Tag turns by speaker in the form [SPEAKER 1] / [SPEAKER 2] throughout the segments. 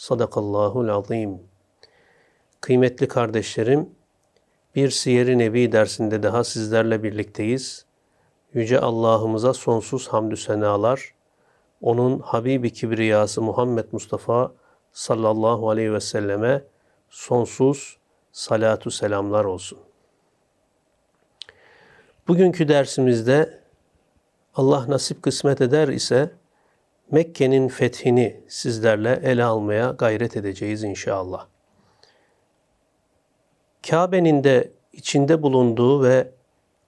[SPEAKER 1] Sadakallahul azim. Kıymetli kardeşlerim, bir Siyer-i Nebi dersinde daha sizlerle birlikteyiz. Yüce Allah'ımıza sonsuz hamdü senalar, onun Habibi Kibriyası Muhammed Mustafa sallallahu aleyhi ve selleme sonsuz salatu selamlar olsun. Bugünkü dersimizde Allah nasip kısmet eder ise Mekke'nin fethini sizlerle ele almaya gayret edeceğiz inşallah. Kabe'nin de içinde bulunduğu ve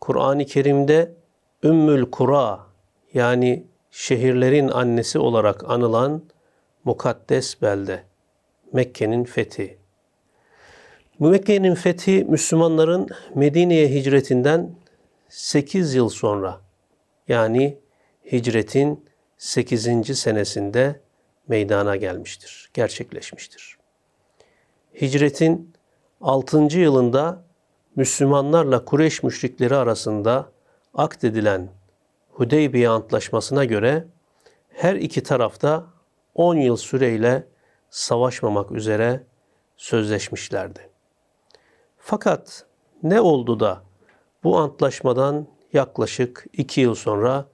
[SPEAKER 1] Kur'an-ı Kerim'de Ümmül Kura yani şehirlerin annesi olarak anılan mukaddes belde Mekke'nin fethi. Mekke'nin fethi Müslümanların Medine'ye hicretinden 8 yıl sonra yani hicretin 8. senesinde meydana gelmiştir, gerçekleşmiştir. Hicretin 6. yılında Müslümanlarla Kureyş müşrikleri arasında akdedilen Hudeybiye Antlaşması'na göre her iki tarafta 10 yıl süreyle savaşmamak üzere sözleşmişlerdi. Fakat ne oldu da bu antlaşmadan yaklaşık iki yıl sonra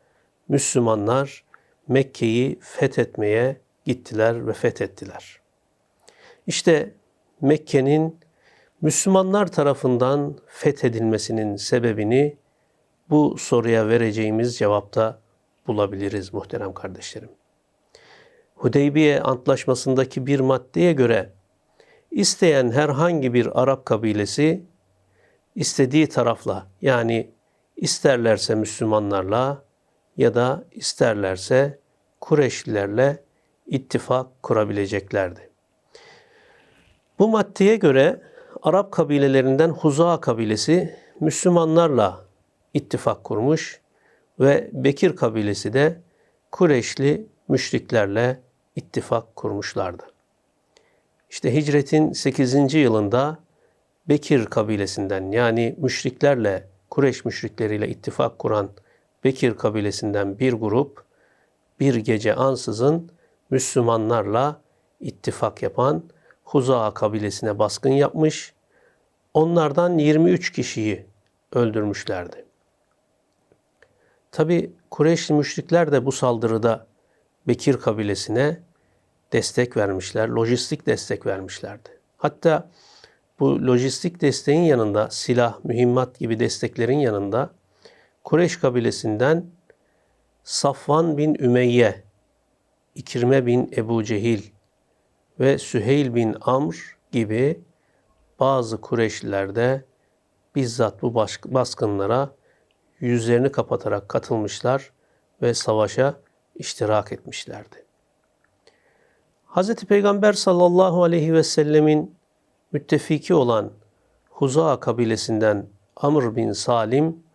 [SPEAKER 1] Müslümanlar Mekke'yi fethetmeye gittiler ve fethettiler. İşte Mekke'nin Müslümanlar tarafından fethedilmesinin sebebini bu soruya vereceğimiz cevapta bulabiliriz muhterem kardeşlerim. Hudeybiye Antlaşması'ndaki bir maddeye göre isteyen herhangi bir Arap kabilesi istediği tarafla yani isterlerse Müslümanlarla ya da isterlerse Kureşlilerle ittifak kurabileceklerdi. Bu maddeye göre Arap kabilelerinden Huza kabilesi Müslümanlarla ittifak kurmuş ve Bekir kabilesi de Kureşli müşriklerle ittifak kurmuşlardı. İşte hicretin 8. yılında Bekir kabilesinden yani müşriklerle Kureş müşrikleriyle ittifak kuran Bekir kabilesinden bir grup bir gece ansızın Müslümanlarla ittifak yapan Huza kabilesine baskın yapmış. Onlardan 23 kişiyi öldürmüşlerdi. Tabi Kureyşli müşrikler de bu saldırıda Bekir kabilesine destek vermişler, lojistik destek vermişlerdi. Hatta bu lojistik desteğin yanında silah, mühimmat gibi desteklerin yanında Kureyş kabilesinden Safvan bin Ümeyye, İkirme bin Ebu Cehil ve Süheyl bin Amr gibi bazı Kureyşliler de bizzat bu baskınlara yüzlerini kapatarak katılmışlar ve savaşa iştirak etmişlerdi. Hz. Peygamber sallallahu aleyhi ve sellemin müttefiki olan Huza kabilesinden Amr bin Salim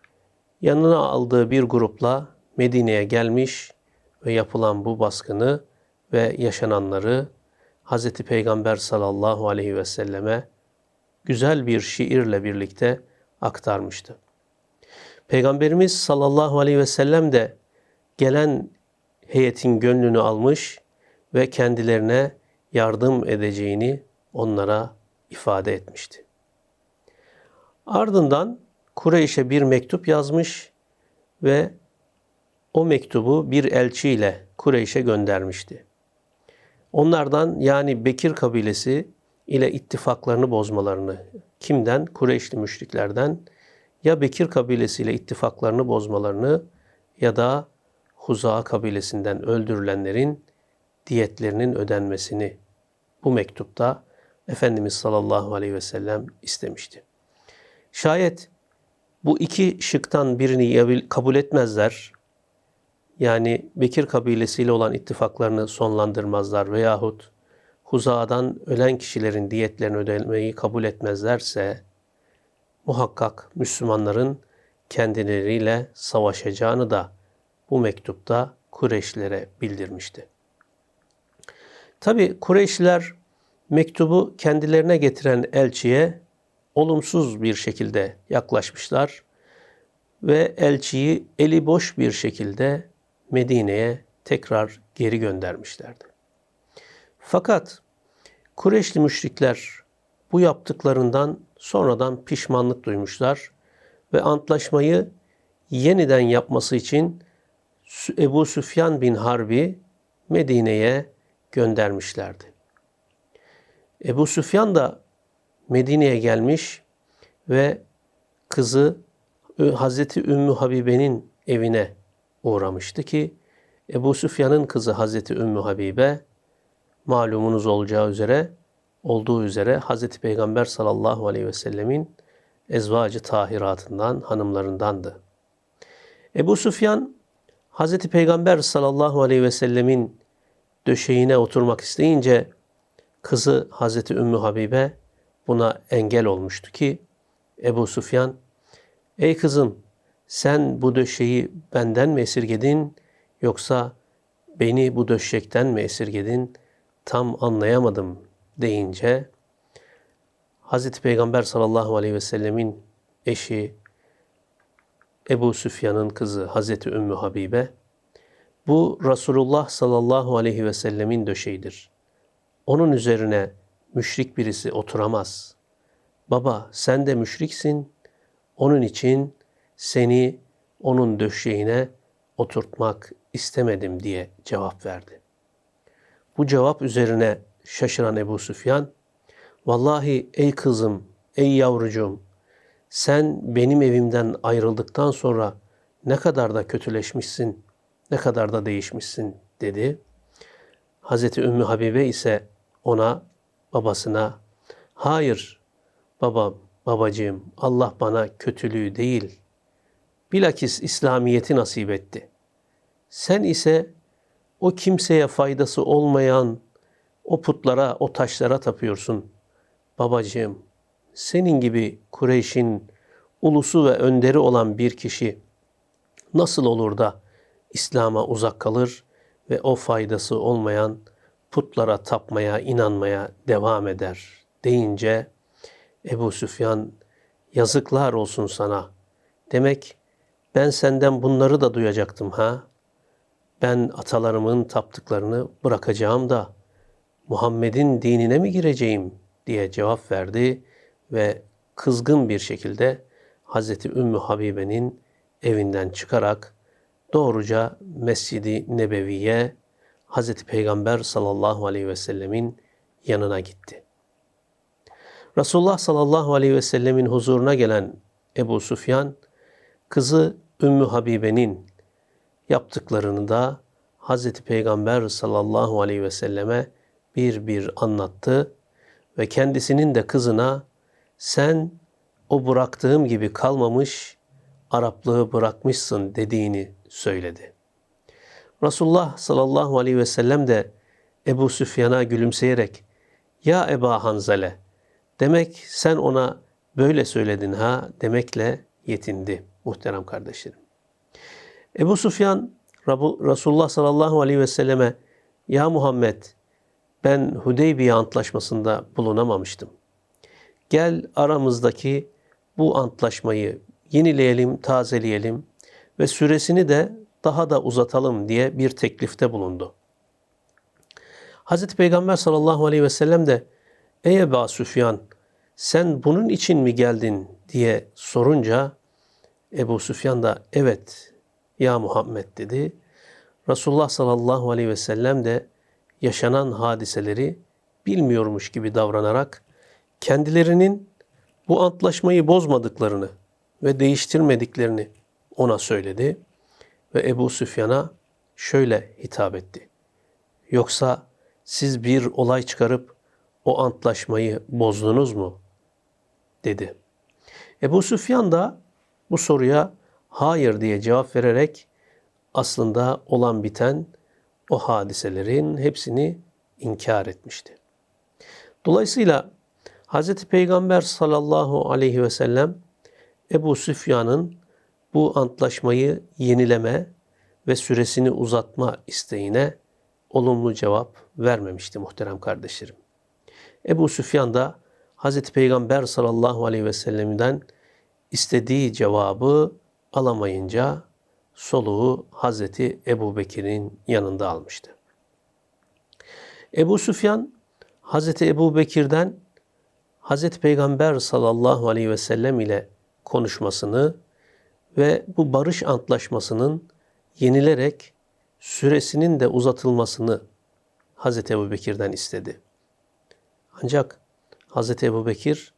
[SPEAKER 1] yanına aldığı bir grupla Medine'ye gelmiş ve yapılan bu baskını ve yaşananları Hz. Peygamber sallallahu aleyhi ve selleme güzel bir şiirle birlikte aktarmıştı. Peygamberimiz sallallahu aleyhi ve sellem de gelen heyetin gönlünü almış ve kendilerine yardım edeceğini onlara ifade etmişti. Ardından Kureyş'e bir mektup yazmış ve o mektubu bir elçiyle Kureyş'e göndermişti. Onlardan yani Bekir kabilesi ile ittifaklarını bozmalarını, kimden? Kureyşli müşriklerden ya Bekir kabilesiyle ittifaklarını bozmalarını ya da Huza kabilesinden öldürülenlerin diyetlerinin ödenmesini bu mektupta Efendimiz sallallahu aleyhi ve sellem istemişti. Şayet bu iki şıktan birini kabul etmezler, yani Bekir kabilesiyle olan ittifaklarını sonlandırmazlar veyahut Huza'dan ölen kişilerin diyetlerini ödemeyi kabul etmezlerse muhakkak Müslümanların kendileriyle savaşacağını da bu mektupta Kureyşlilere bildirmişti. Tabi Kureyşliler mektubu kendilerine getiren elçiye olumsuz bir şekilde yaklaşmışlar ve elçiyi eli boş bir şekilde Medine'ye tekrar geri göndermişlerdi. Fakat Kureyşli müşrikler bu yaptıklarından sonradan pişmanlık duymuşlar ve antlaşmayı yeniden yapması için Ebu Süfyan bin Harbi Medine'ye göndermişlerdi. Ebu Süfyan da Medine'ye gelmiş ve kızı Hazreti Ümmü Habibe'nin evine uğramıştı ki Ebu Süfyan'ın kızı Hazreti Ümmü Habibe malumunuz olacağı üzere olduğu üzere Hazreti Peygamber sallallahu aleyhi ve sellemin ezvacı tahiratından, hanımlarındandı. Ebu Süfyan Hazreti Peygamber sallallahu aleyhi ve sellemin döşeğine oturmak isteyince kızı Hazreti Ümmü Habibe buna engel olmuştu ki Ebu Süfyan Ey kızım sen bu döşeği benden mi esirgedin yoksa beni bu döşekten mi esirgedin tam anlayamadım deyince Hazreti Peygamber sallallahu aleyhi ve sellemin eşi Ebu Süfyan'ın kızı Hazreti Ümmü Habibe bu Resulullah sallallahu aleyhi ve sellemin döşeğidir. Onun üzerine müşrik birisi oturamaz. Baba sen de müşriksin. Onun için seni onun döşeğine oturtmak istemedim diye cevap verdi. Bu cevap üzerine şaşıran Ebu Süfyan, Vallahi ey kızım, ey yavrucuğum, sen benim evimden ayrıldıktan sonra ne kadar da kötüleşmişsin, ne kadar da değişmişsin dedi. Hazreti Ümmü Habibe ise ona, babasına, hayır babam, babacığım Allah bana kötülüğü değil, bilakis İslamiyeti nasip etti. Sen ise o kimseye faydası olmayan o putlara, o taşlara tapıyorsun. Babacığım, senin gibi Kureyş'in ulusu ve önderi olan bir kişi nasıl olur da İslam'a uzak kalır ve o faydası olmayan putlara tapmaya, inanmaya devam eder deyince Ebu Süfyan yazıklar olsun sana. Demek ben senden bunları da duyacaktım ha. Ben atalarımın taptıklarını bırakacağım da Muhammed'in dinine mi gireceğim diye cevap verdi ve kızgın bir şekilde Hazreti Ümmü Habibe'nin evinden çıkarak doğruca Mescidi Nebevi'ye Hazreti Peygamber sallallahu aleyhi ve sellemin yanına gitti. Resulullah sallallahu aleyhi ve sellemin huzuruna gelen Ebu Sufyan, kızı Ümmü Habibe'nin yaptıklarını da Hazreti Peygamber sallallahu aleyhi ve selleme bir bir anlattı ve kendisinin de kızına sen o bıraktığım gibi kalmamış Araplığı bırakmışsın dediğini söyledi. Resulullah sallallahu aleyhi ve sellem de Ebu Süfyan'a gülümseyerek ya Eba Hanzale demek sen ona böyle söyledin ha demekle yetindi muhterem kardeşlerim. Ebu Süfyan Resulullah sallallahu aleyhi ve selleme ya Muhammed ben Hudeybiye antlaşmasında bulunamamıştım. Gel aramızdaki bu antlaşmayı yenileyelim, tazeleyelim ve süresini de daha da uzatalım diye bir teklifte bulundu. Hz. Peygamber sallallahu aleyhi ve sellem de Ey Ebu Süfyan sen bunun için mi geldin diye sorunca Ebu Süfyan da evet ya Muhammed dedi. Resulullah sallallahu aleyhi ve sellem de yaşanan hadiseleri bilmiyormuş gibi davranarak kendilerinin bu antlaşmayı bozmadıklarını ve değiştirmediklerini ona söyledi ve Ebu Süfyan'a şöyle hitap etti. Yoksa siz bir olay çıkarıp o antlaşmayı bozdunuz mu? dedi. Ebu Süfyan da bu soruya hayır diye cevap vererek aslında olan biten o hadiselerin hepsini inkar etmişti. Dolayısıyla Hz. Peygamber sallallahu aleyhi ve sellem Ebu Süfyan'ın bu antlaşmayı yenileme ve süresini uzatma isteğine olumlu cevap vermemişti muhterem kardeşlerim. Ebu Süfyan da Hz. Peygamber sallallahu aleyhi ve sellem'den istediği cevabı alamayınca soluğu Hazreti Ebu Bekir'in yanında almıştı. Ebu Süfyan Hazreti Ebu Bekir'den Hazreti Peygamber sallallahu aleyhi ve sellem ile konuşmasını ve bu barış antlaşmasının yenilerek süresinin de uzatılmasını Hazreti Ebu Bekir'den istedi. Ancak Hazreti Ebu Bekir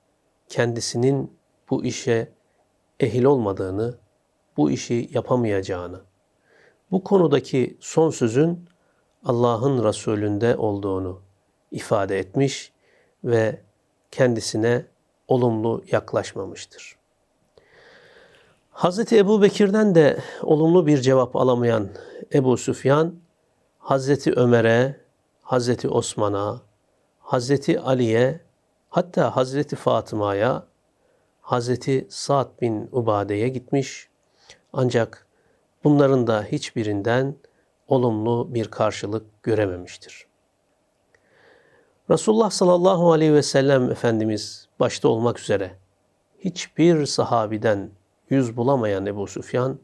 [SPEAKER 1] kendisinin bu işe ehil olmadığını, bu işi yapamayacağını, bu konudaki son sözün Allah'ın Resulünde olduğunu ifade etmiş ve kendisine olumlu yaklaşmamıştır. Hazreti Ebu Bekir'den de olumlu bir cevap alamayan Ebu Süfyan, Hazreti Ömer'e, Hazreti Osman'a, Hazreti Ali'ye, hatta Hazreti Fatıma'ya, Hazreti Sa'd bin Ubade'ye gitmiş. Ancak bunların da hiçbirinden olumlu bir karşılık görememiştir. Resulullah sallallahu aleyhi ve sellem Efendimiz başta olmak üzere hiçbir sahabiden yüz bulamayan Ebu Süfyan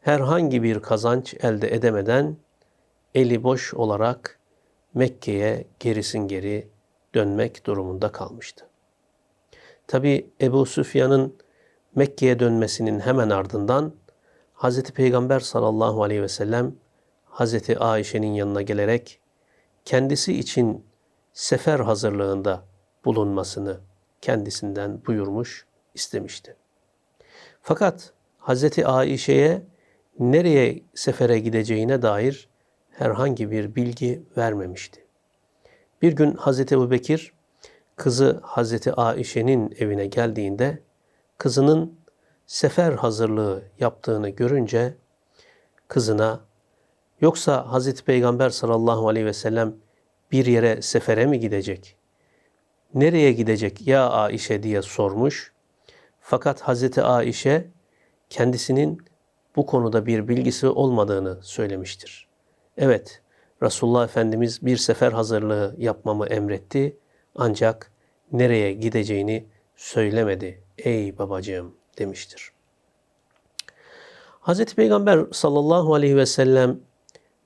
[SPEAKER 1] herhangi bir kazanç elde edemeden eli boş olarak Mekke'ye gerisin geri dönmek durumunda kalmıştı. Tabi Ebu Süfyan'ın Mekke'ye dönmesinin hemen ardından Hz. Peygamber sallallahu aleyhi ve sellem Hz. Ayşe'nin yanına gelerek kendisi için sefer hazırlığında bulunmasını kendisinden buyurmuş, istemişti. Fakat Hz. Ayşe'ye nereye sefere gideceğine dair herhangi bir bilgi vermemişti. Bir gün Hz. Ebu Bekir kızı Hz. Ayşe'nin evine geldiğinde kızının sefer hazırlığı yaptığını görünce kızına yoksa Hz. Peygamber sallallahu aleyhi ve sellem bir yere sefere mi gidecek? Nereye gidecek ya Ayşe diye sormuş. Fakat Hz. Ayşe kendisinin bu konuda bir bilgisi olmadığını söylemiştir. Evet, Resulullah Efendimiz bir sefer hazırlığı yapmamı emretti ancak nereye gideceğini söylemedi ey babacığım demiştir. Hz. Peygamber sallallahu aleyhi ve sellem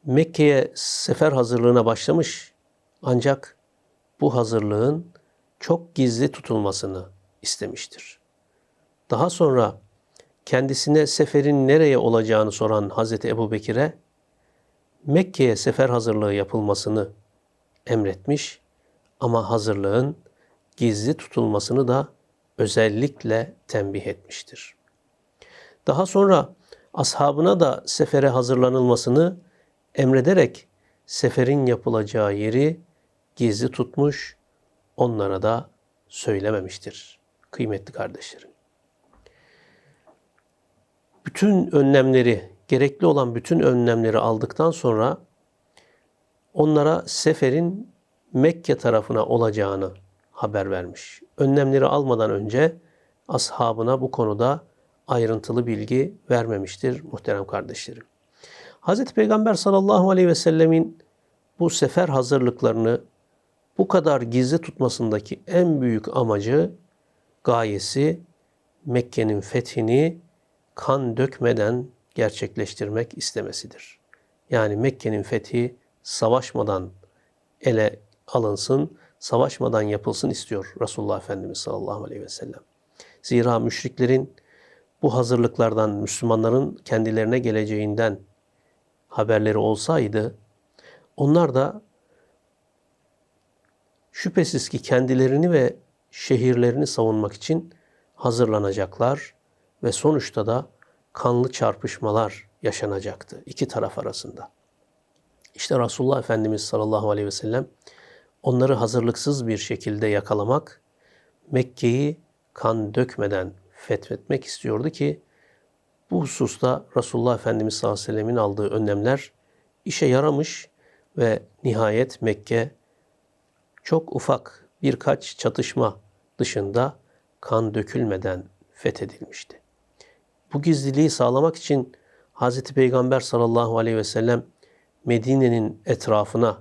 [SPEAKER 1] Mekke'ye sefer hazırlığına başlamış ancak bu hazırlığın çok gizli tutulmasını istemiştir. Daha sonra kendisine seferin nereye olacağını soran Hazreti Ebu Bekir'e Mekke'ye sefer hazırlığı yapılmasını emretmiş ama hazırlığın gizli tutulmasını da özellikle tembih etmiştir. Daha sonra ashabına da sefere hazırlanılmasını emrederek seferin yapılacağı yeri gizli tutmuş, onlara da söylememiştir kıymetli kardeşlerim. Bütün önlemleri, gerekli olan bütün önlemleri aldıktan sonra onlara seferin Mekke tarafına olacağını haber vermiş. Önlemleri almadan önce ashabına bu konuda ayrıntılı bilgi vermemiştir muhterem kardeşlerim. Hz. Peygamber sallallahu aleyhi ve sellemin bu sefer hazırlıklarını bu kadar gizli tutmasındaki en büyük amacı, gayesi Mekke'nin fethini kan dökmeden gerçekleştirmek istemesidir. Yani Mekke'nin fethi savaşmadan ele alınsın, savaşmadan yapılsın istiyor Resulullah Efendimiz sallallahu aleyhi ve sellem. Zira müşriklerin bu hazırlıklardan Müslümanların kendilerine geleceğinden haberleri olsaydı onlar da şüphesiz ki kendilerini ve şehirlerini savunmak için hazırlanacaklar ve sonuçta da kanlı çarpışmalar yaşanacaktı iki taraf arasında. İşte Resulullah Efendimiz sallallahu aleyhi ve sellem onları hazırlıksız bir şekilde yakalamak, Mekke'yi kan dökmeden fethetmek istiyordu ki bu hususta Resulullah Efendimiz sallallahu aleyhi ve sellemin aldığı önlemler işe yaramış ve nihayet Mekke çok ufak birkaç çatışma dışında kan dökülmeden fethedilmişti. Bu gizliliği sağlamak için Hz. Peygamber sallallahu aleyhi ve sellem Medine'nin etrafına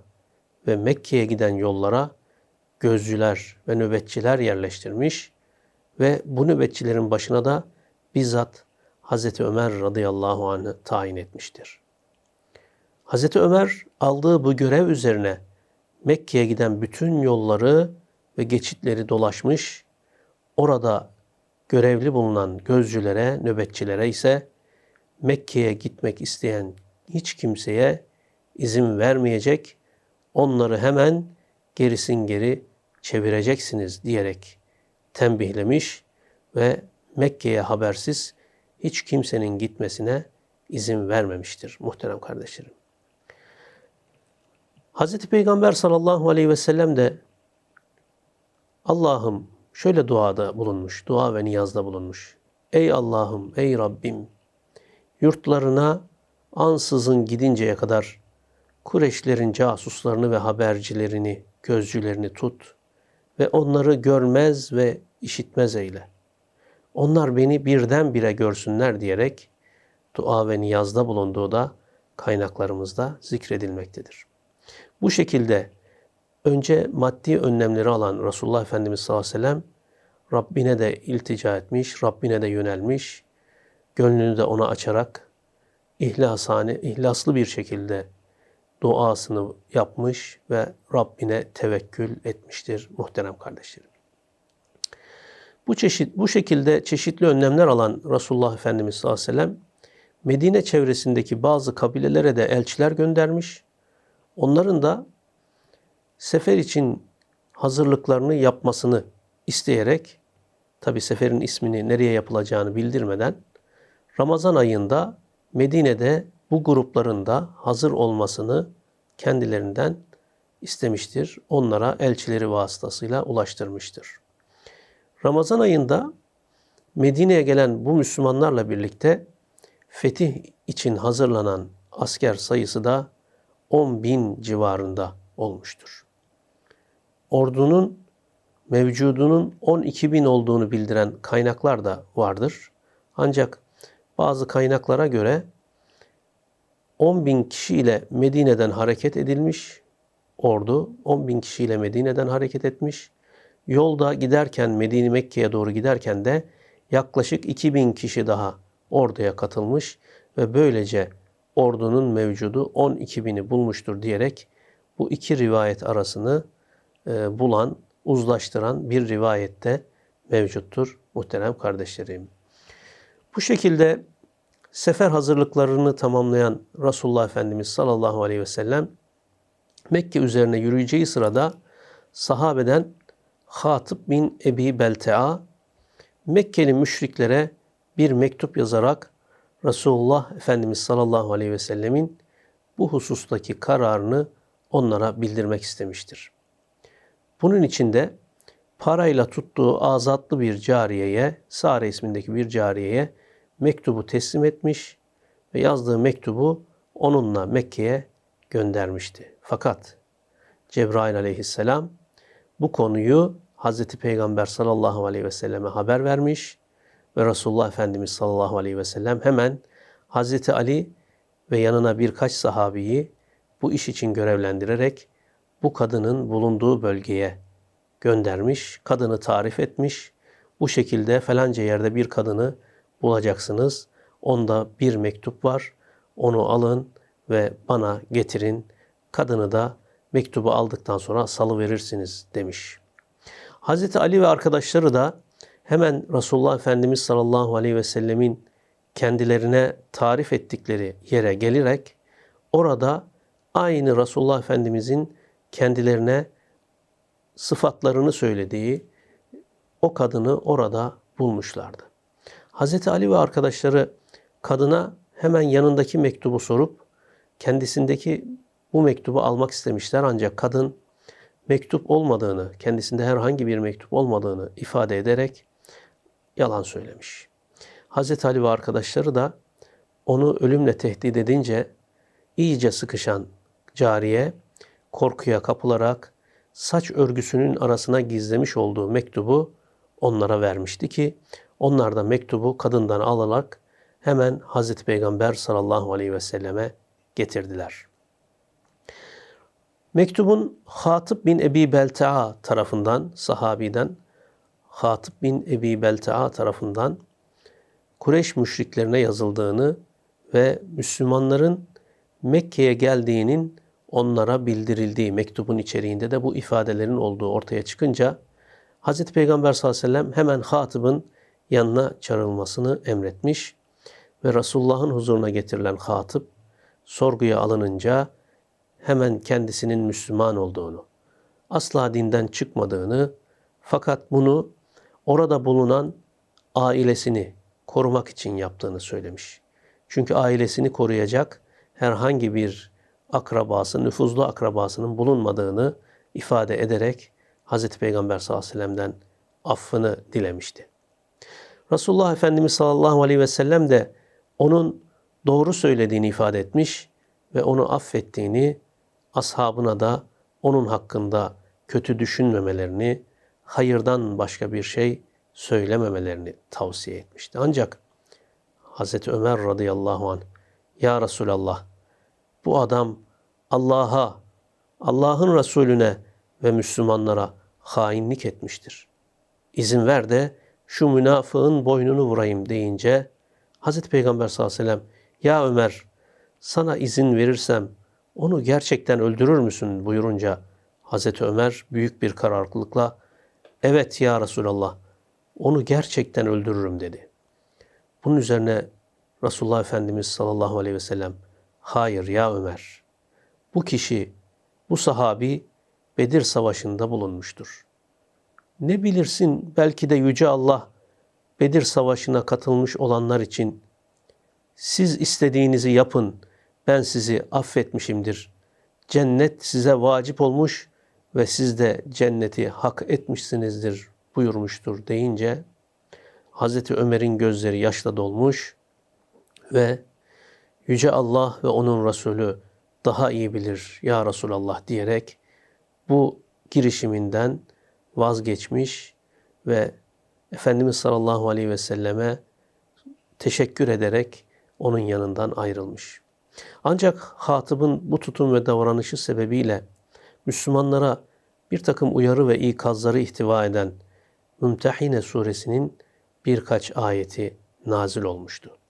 [SPEAKER 1] ve Mekke'ye giden yollara gözcüler ve nöbetçiler yerleştirmiş ve bu nöbetçilerin başına da bizzat Hazreti Ömer radıyallahu anh'ı tayin etmiştir. Hazreti Ömer aldığı bu görev üzerine Mekke'ye giden bütün yolları ve geçitleri dolaşmış, orada görevli bulunan gözcülere, nöbetçilere ise Mekke'ye gitmek isteyen hiç kimseye izin vermeyecek, onları hemen gerisin geri çevireceksiniz diyerek tembihlemiş ve Mekke'ye habersiz hiç kimsenin gitmesine izin vermemiştir muhterem kardeşlerim. Hz. Peygamber sallallahu aleyhi ve sellem de Allah'ım şöyle duada bulunmuş, dua ve niyazda bulunmuş. Ey Allah'ım, ey Rabbim, yurtlarına ansızın gidinceye kadar Kureşlerin casuslarını ve habercilerini, gözcülerini tut ve onları görmez ve işitmez eyle. Onlar beni birdenbire görsünler diyerek dua ve niyazda bulunduğu da kaynaklarımızda zikredilmektedir. Bu şekilde önce maddi önlemleri alan Resulullah Efendimiz sallallahu aleyhi ve sellem Rabbine de iltica etmiş, Rabbine de yönelmiş, gönlünü de ona açarak ihlasane, ihlaslı bir şekilde duasını yapmış ve Rabbine tevekkül etmiştir muhterem kardeşlerim. Bu çeşit bu şekilde çeşitli önlemler alan Resulullah Efendimiz sallallahu aleyhi ve sellem Medine çevresindeki bazı kabilelere de elçiler göndermiş. Onların da sefer için hazırlıklarını yapmasını isteyerek tabi seferin ismini nereye yapılacağını bildirmeden Ramazan ayında Medine'de bu grupların da hazır olmasını kendilerinden istemiştir. Onlara elçileri vasıtasıyla ulaştırmıştır. Ramazan ayında Medine'ye gelen bu Müslümanlarla birlikte fetih için hazırlanan asker sayısı da 10 bin civarında olmuştur. Ordunun mevcudunun 12 bin olduğunu bildiren kaynaklar da vardır. Ancak bazı kaynaklara göre 10 bin kişiyle Medine'den hareket edilmiş. Ordu 10 bin kişiyle Medine'den hareket etmiş. Yolda giderken Medine Mekke'ye doğru giderken de yaklaşık 2000 kişi daha orduya katılmış ve böylece ordunun mevcudu 12 bini bulmuştur diyerek bu iki rivayet arasını e, bulan, uzlaştıran bir rivayette mevcuttur muhterem kardeşlerim. Bu şekilde sefer hazırlıklarını tamamlayan Resulullah Efendimiz sallallahu aleyhi ve sellem Mekke üzerine yürüyeceği sırada sahabeden Hatip bin Ebi Beltea Mekkeli müşriklere bir mektup yazarak Resulullah Efendimiz sallallahu aleyhi ve sellemin bu husustaki kararını onlara bildirmek istemiştir. Bunun için de parayla tuttuğu azatlı bir cariyeye, Sare ismindeki bir cariyeye mektubu teslim etmiş ve yazdığı mektubu onunla Mekke'ye göndermişti. Fakat Cebrail aleyhisselam bu konuyu Hazreti Peygamber sallallahu aleyhi ve selleme haber vermiş ve Resulullah Efendimiz sallallahu aleyhi ve sellem hemen Hazreti Ali ve yanına birkaç sahabiyi bu iş için görevlendirerek bu kadının bulunduğu bölgeye göndermiş, kadını tarif etmiş. Bu şekilde falanca yerde bir kadını bulacaksınız. Onda bir mektup var. Onu alın ve bana getirin. Kadını da mektubu aldıktan sonra salı verirsiniz demiş. Hazreti Ali ve arkadaşları da hemen Resulullah Efendimiz sallallahu aleyhi ve sellemin kendilerine tarif ettikleri yere gelerek orada aynı Resulullah Efendimizin kendilerine sıfatlarını söylediği o kadını orada bulmuşlardı. Hz. Ali ve arkadaşları kadına hemen yanındaki mektubu sorup kendisindeki bu mektubu almak istemişler ancak kadın mektup olmadığını, kendisinde herhangi bir mektup olmadığını ifade ederek yalan söylemiş. Hz. Ali ve arkadaşları da onu ölümle tehdit edince iyice sıkışan cariye korkuya kapılarak saç örgüsünün arasına gizlemiş olduğu mektubu onlara vermişti ki onlar da mektubu kadından alarak hemen Hazreti Peygamber sallallahu aleyhi ve selleme getirdiler. Mektubun Hatip bin Ebi Belta'a tarafından, sahabiden Hatip bin Ebi Belta'a tarafından Kureyş müşriklerine yazıldığını ve Müslümanların Mekke'ye geldiğinin onlara bildirildiği mektubun içeriğinde de bu ifadelerin olduğu ortaya çıkınca Hz. Peygamber sallallahu aleyhi ve sellem hemen Hatib'in yanına çağrılmasını emretmiş ve Resulullah'ın huzuruna getirilen Hatip sorguya alınınca hemen kendisinin Müslüman olduğunu, asla dinden çıkmadığını fakat bunu orada bulunan ailesini korumak için yaptığını söylemiş. Çünkü ailesini koruyacak herhangi bir akrabası, nüfuzlu akrabasının bulunmadığını ifade ederek Hz. Peygamber sallallahu aleyhi ve sellem'den affını dilemişti. Resulullah Efendimiz sallallahu aleyhi ve sellem de onun doğru söylediğini ifade etmiş ve onu affettiğini, ashabına da onun hakkında kötü düşünmemelerini, hayırdan başka bir şey söylememelerini tavsiye etmişti. Ancak Hazreti Ömer radıyallahu an Ya Resulallah bu adam Allah'a, Allah'ın Resulüne ve Müslümanlara hainlik etmiştir. İzin ver de şu münafığın boynunu vurayım deyince Hazreti Peygamber sallallahu aleyhi ve sellem ya Ömer sana izin verirsem onu gerçekten öldürür müsün buyurunca Hazreti Ömer büyük bir kararlılıkla evet ya Resulallah onu gerçekten öldürürüm dedi. Bunun üzerine Resulullah Efendimiz sallallahu aleyhi ve sellem hayır ya Ömer bu kişi bu sahabi Bedir Savaşı'nda bulunmuştur. Ne bilirsin belki de Yüce Allah Bedir Savaşı'na katılmış olanlar için siz istediğinizi yapın ben sizi affetmişimdir. Cennet size vacip olmuş ve siz de cenneti hak etmişsinizdir buyurmuştur deyince Hazreti Ömer'in gözleri yaşla dolmuş ve Yüce Allah ve onun Resulü daha iyi bilir ya Resulallah diyerek bu girişiminden vazgeçmiş ve Efendimiz sallallahu aleyhi ve selleme teşekkür ederek onun yanından ayrılmış. Ancak Hatib'in bu tutum ve davranışı sebebiyle Müslümanlara bir takım uyarı ve ikazları ihtiva eden Mümtehine suresinin birkaç ayeti nazil olmuştu.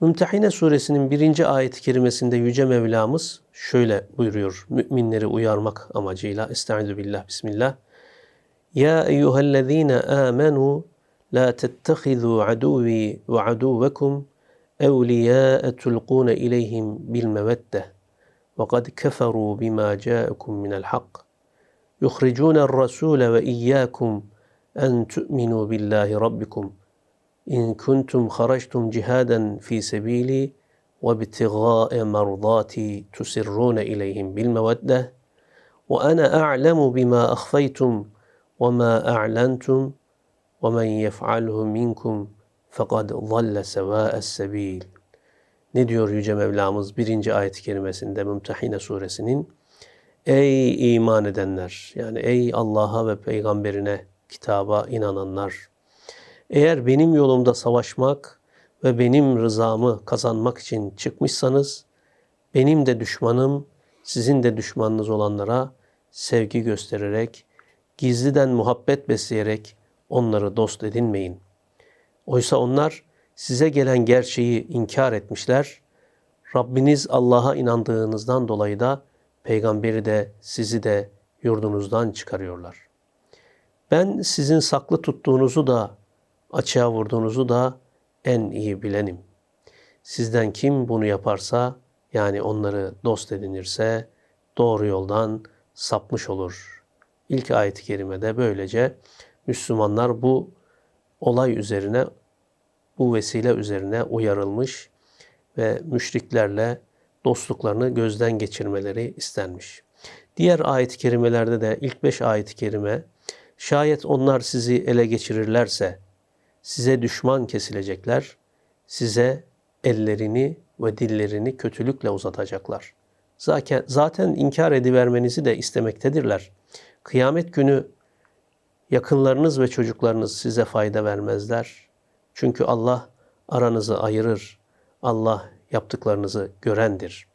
[SPEAKER 1] Mümtehine suresinin birinci ayet-i kerimesinde Yüce Mevlamız şöyle buyuruyor müminleri uyarmak amacıyla. Estaizu billah, bismillah. Ya eyyühellezine amenu la tettehizu aduvi ve aduvekum evliyâe tulqûne ileyhim bil mevedde ve kad keferû bima câekum minel hak. Yuhricûne r-rasûle ve iyyâkum en tu'minû billahi rabbikum İn kuntum haractum cihaden fi sebili ve bitigâe merdâti tusirrûne ileyhim bil meveddeh ve ana a'lemu bima akhfaytum ve ma a'lentum ve men yef'alhu minkum fekad zalle sevâes sebil. Ne diyor Yüce Mevlamız 1. ayet-i kerimesinde Mümtehine suresinin? Ey iman edenler! Yani ey Allah'a ve peygamberine, kitaba inananlar! Eğer benim yolumda savaşmak ve benim rızamı kazanmak için çıkmışsanız, benim de düşmanım, sizin de düşmanınız olanlara sevgi göstererek, gizliden muhabbet besleyerek onları dost edinmeyin. Oysa onlar size gelen gerçeği inkar etmişler. Rabbiniz Allah'a inandığınızdan dolayı da peygamberi de sizi de yurdunuzdan çıkarıyorlar. Ben sizin saklı tuttuğunuzu da açığa vurduğunuzu da en iyi bilenim. Sizden kim bunu yaparsa yani onları dost edinirse doğru yoldan sapmış olur. İlk ayet-i kerimede böylece Müslümanlar bu olay üzerine, bu vesile üzerine uyarılmış ve müşriklerle dostluklarını gözden geçirmeleri istenmiş. Diğer ayet-i kerimelerde de ilk beş ayet-i kerime şayet onlar sizi ele geçirirlerse size düşman kesilecekler, size ellerini ve dillerini kötülükle uzatacaklar. zaten, zaten inkar edivermenizi de istemektedirler. Kıyamet günü yakınlarınız ve çocuklarınız size fayda vermezler. Çünkü Allah aranızı ayırır. Allah yaptıklarınızı görendir.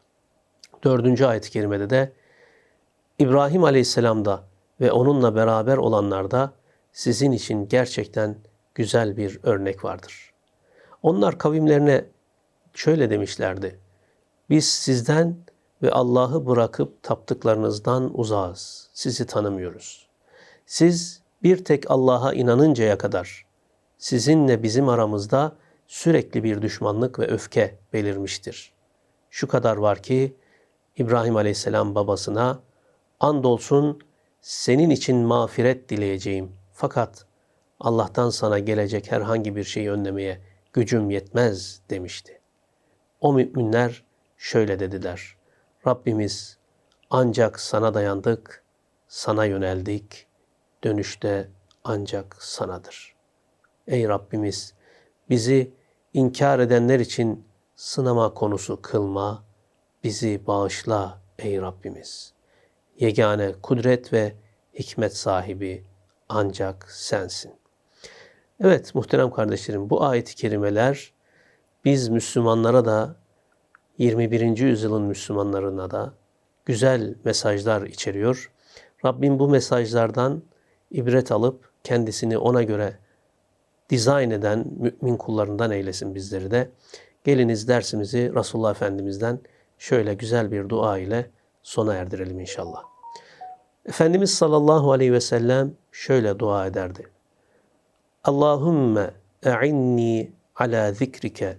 [SPEAKER 1] Dördüncü ayet-i kerimede de İbrahim Aleyhisselam'da ve onunla beraber olanlarda sizin için gerçekten güzel bir örnek vardır. Onlar kavimlerine şöyle demişlerdi. Biz sizden ve Allah'ı bırakıp taptıklarınızdan uzağız. Sizi tanımıyoruz. Siz bir tek Allah'a inanıncaya kadar sizinle bizim aramızda sürekli bir düşmanlık ve öfke belirmiştir. Şu kadar var ki İbrahim Aleyhisselam babasına andolsun senin için mağfiret dileyeceğim. Fakat Allah'tan sana gelecek herhangi bir şeyi önlemeye gücüm yetmez demişti. O müminler şöyle dediler. Rabbimiz ancak sana dayandık, sana yöneldik, dönüşte ancak sanadır. Ey Rabbimiz bizi inkar edenler için sınama konusu kılma, bizi bağışla ey Rabbimiz. Yegane kudret ve hikmet sahibi ancak sensin. Evet muhterem kardeşlerim bu ayet-i kerimeler biz Müslümanlara da 21. yüzyılın Müslümanlarına da güzel mesajlar içeriyor. Rabbim bu mesajlardan ibret alıp kendisini ona göre dizayn eden mümin kullarından eylesin bizleri de. Geliniz dersimizi Resulullah Efendimiz'den şöyle güzel bir dua ile sona erdirelim inşallah. Efendimiz sallallahu aleyhi ve sellem şöyle dua ederdi. Allahümme e'inni ala zikrike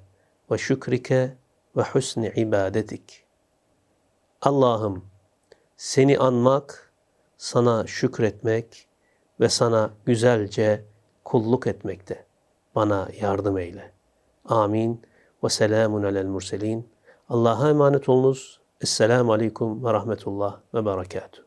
[SPEAKER 1] ve şükrike ve husni ibadetik. Allah'ım seni anmak, sana şükretmek ve sana güzelce kulluk etmekte. Bana yardım eyle. Amin. Ve selamun alel murselin. Allah'a emanet olunuz. Esselamu aleyküm ve rahmetullah ve berekatuhu.